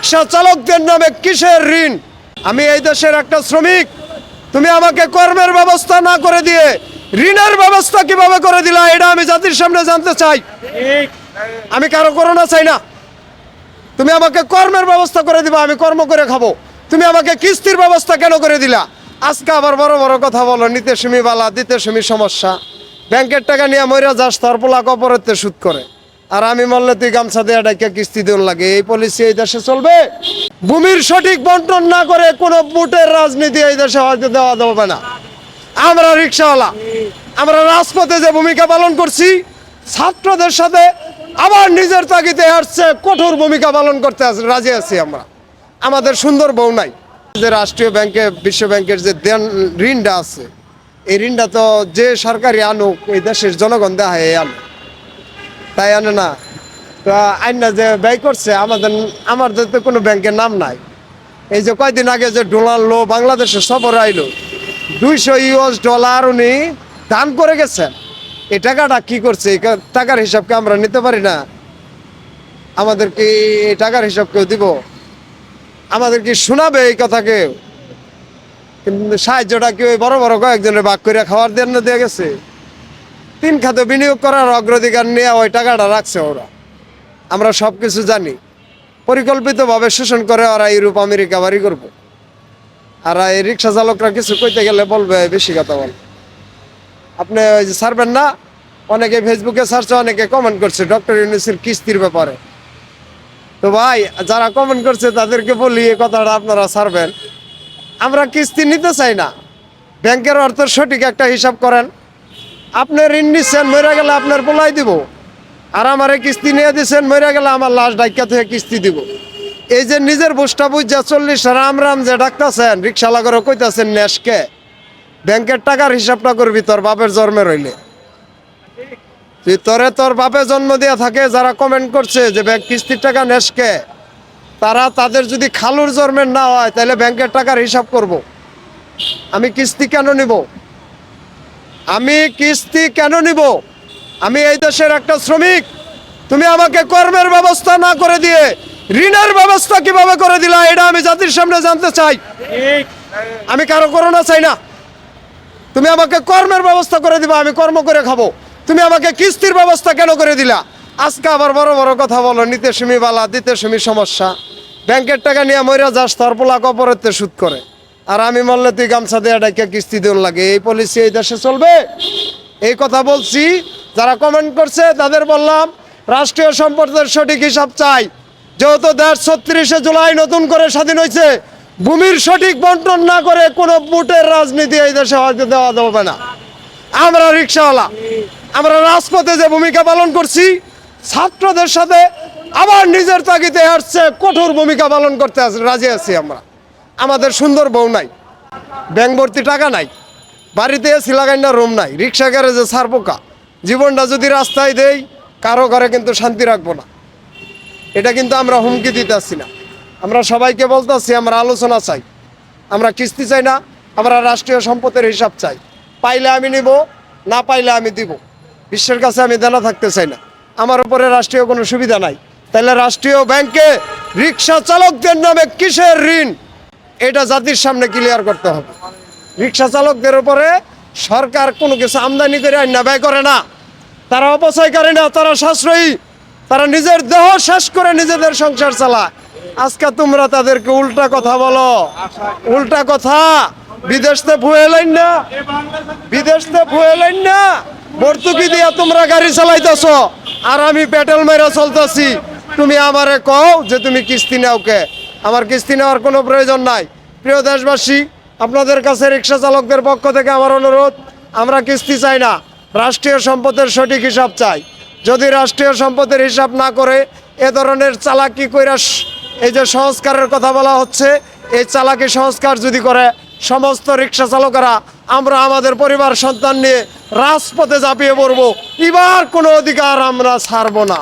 রিক্সা চালকদের নামে কিসের ঋণ? আমি এই দেশের একটা শ্রমিক। তুমি আমাকে কর্মের ব্যবস্থা না করে দিয়ে ঋণের ব্যবস্থা কীভাবে করে দিলা, এটা আমি জাতির সামনে জানতে চাই। আমি কারও করোনা চাই না। তুমি আমাকে কর্মের ব্যবস্থা করে দিবা, আমি কর্ম করে খাব। তুমি আমাকে কিস্তির ব্যবস্থা কেন করে দিলা? আজকে আবার বড় বড় কথা বলো, নিতে সুমি বালা, দিতে সুমি সমস্যা। ব্যাংকের টাকা নিয়ে মইরা যাস, তার পোলা কপরতে সুদ করে। আর আমি মরলে তুই গামছা দিয়ে ডাইকে কিস্তি দেওয়ার লাগে। এই পলিসি এই দেশে চলবে? ভূমির সঠিক বন্টন না করে কোনো বুটের রাজনীতি এই দেশে হয়তো দেওয়া যাবে না। আমরা রিক্সাওয়ালা। আমরা রাজপথে যে ভূমিকা পালন করছি, ছাত্রদের সাথে আবার নিজের তাগিদে আসছে কঠোর ভূমিকা পালন করতে রাজি আছি আমরা। আমাদের সুন্দর বউ নাই। যে রাষ্ট্রীয় ব্যাংকে, বিশ্ব ব্যাংকের যে দেন, ঋণটা আছে, এই ঋণটা তো যে সরকারি আনুক, এই দেশের জনগণ এই আনুক। তাই আনে না। তো আইনা যে ব্যয় করছে, আমাদের আমার তো কোনো ব্যাংকের নাম নাই। এই যে কয়দিন আগে যে ডলার লো বাংলাদেশে সফর আইলো, দুইশো ইউএস ডলার উনি দান করে গেছেন। এই টাকাটা কি করছে? টাকার হিসাবকে আমরা নিতে পারি না? আমাদের কি এই টাকার হিসাব কেউ দিব? আমাদের কি শোনাবে এই কথা কেউ? কিন্তু সাহায্যটা কেউ বড় বড় কয়েকজনের ভাগ করে খাওয়ার দেন না দিয়ে গেছে? তিন খাতে বিনিয়োগ করার অগ্রাধিকার নিয়ে ওই টাকাটা রাখছে ওরা। আমরা সব কিছু জানি। পরিকল্পিতভাবে শোষণ করে ওরা ইউরোপ, আমেরিকা বাড়ি করব। আর এই রিক্সা চালকরা কিছু কইতে গেলে বলবে বেশি কথা বল। আপনি ওই যে ছাড়বেন না? অনেকে ফেসবুকে ছাড়ছে, অনেকে কমেন্ট করছে, ডক্টর ইউনিসের কিস্তির ব্যাপারে। তো ভাই, যারা কমেন্ট করছে, তাদেরকে বলি এই কথাটা আপনারা ছাড়বেন। আমরা কিস্তি নিতে চাই না। ব্যাংকের অর্থের সঠিক একটা হিসাব করেন। আপনি ঋণ নিচ্ছেন মরে গেলে আপনার পোলাই দিব। আর আমারে কিস্তি নিয়ে দিচ্ছেন মরে গেলে আমার লাশ ডাক্কা থেকে কিস্তি দিব। এই যে নিজের বুঝটা বুঝা চল্লিশ রাম রাম যে ডাকতেছেন রিক্সালাগরে কইতাছেন, নেশকে। ব্যাংকের টাকার হিসাবটা করবি, তোর বাপের জন্মে রইলে। তুই তোরে তোর বাপে জন্ম দেওয়া থাকে, যারা কমেন্ট করছে যে ব্যাংক কিস্তির টাকা নেশকে, তারা তাদের যদি খালুর জন্মের না হয়, তাহলে ব্যাংকের টাকার হিসাব করব। আমি কিস্তি কেন নিব? আমি কিস্তি কেন নিব? আমি এই দেশের একটা শ্রমিক। তুমি আমাকে কর্মের ব্যবস্থা না করে দিয়ে ঋণের ব্যবস্থা কীভাবে করে দিলা এটা আমি জাতির সামনে জানতে চাই। আমি কারও করোনা চাই না। তুমি আমাকে কর্মের ব্যবস্থা করে দিবা আমি কর্ম করে খাব। তুমি আমাকে কিস্তির ব্যবস্থা কেন করে দিলা? আজকে আবার বড় বড় কথা বলো নিতে সুমি বালা দিতে সুমি সমস্যা। ব্যাংকের টাকা নিয়ে ময়রা যাস তার পোলা কপরতে সুদ করে। আর আমি মরলে তুই গামছা দিয়ে ডাইকে কিস্তি দেওয়ার লাগে। এই পলিসি এই দেশে চলবে? এই কথা বলছি, যারা কমেন্ট করছে তাদের বললাম, রাষ্ট্রীয় সম্পদের সঠিক হিসাব চাই। যেহেতু দেশ ছত্রিশে জুলাই নতুন করে স্বাধীন হয়েছে, ভূমির সঠিক বন্টন না করে কোনো বুটের রাজনীতি এই দেশে হয়তো দেওয়া যাবে না। আমরা রিক্সাওয়ালা, আমরা রাজপথে যে ভূমিকা পালন করছি, ছাত্রদের সাথে আবার নিজের তাগিদে আসছে কঠোর ভূমিকা পালন করতে রাজি আছি আমরা। আমাদের সুন্দর বউ নাই, ব্যাংক ভর্তি টাকা নাই, বাড়িতে এসি লাগাই না রুম নাই, রিক্সা গ্যারেজে সার পোকা জীবনটা যদি রাস্তায় দেই, কারও ঘরে কিন্তু শান্তি রাখব না। এটা কিন্তু আমরা হুমকি দিতেছি না। আমরা সবাইকে বলতেছি, আমরা আলোচনা চাই। আমরা কিস্তি চাই না, আমরা রাষ্ট্রীয় সম্পদের হিসাব চাই। পাইলে আমি নিব, না পাইলে আমি দিব। বিশ্বের কাছে আমি দেনা থাকতে চাই না। আমার উপরে রাষ্ট্রীয় কোনো সুবিধা নাই। তাহলে রাষ্ট্রীয় ব্যাংকে রিক্সা চালকদের নামে কিসের ঋণ? এটা জাতির সামনে ক্লিয়ার করতে হবে। রিক্সা চালকদের উপরে সরকার কোনো কিছু আমদানি করে আইনা ব্যয় করে না। তারা অপচয় করে না, তারা সাশ্রয়ী। তারা নিজের দেহ শেষ করে নিজেদের সংসার চালায়। আজকে তোমরা তাদেরকে উল্টা কথা বলো। উল্টা কথা বিদেশতে লাইন না। বিদেশতে লাইন না। ভর্তুকি দিয়া তোমরা গাড়ি চালাইতেছ। আর আমি পেট্রোল মেরে চলতেছি। তুমি আমারে কও যে তুমি কিস্তি নাও কে। আমার কিস্তি নেওয়ার কোনো প্রয়োজন নাই। প্রিয় দেশবাসী, আপনাদের কাছে রিক্সা চালকদের পক্ষ থেকে আমার অনুরোধ, আমরা কিস্তি চাই না, রাষ্ট্রীয় সম্পদের সঠিক হিসাব চাই। যদি রাষ্ট্রীয় সম্পদের হিসাব না করে, এ ধরনের চালাকি কইরা এই যে সংস্কারের কথা বলা হচ্ছে, এই চালাকি সংস্কার যদি করে, সমস্ত রিক্সা চালকেরা, আমরা আমাদের পরিবার সন্তান নিয়ে রাজপথে ঝাঁপিয়ে পড়ব। এবার কোনো অধিকার আমরা ছাড়বো না।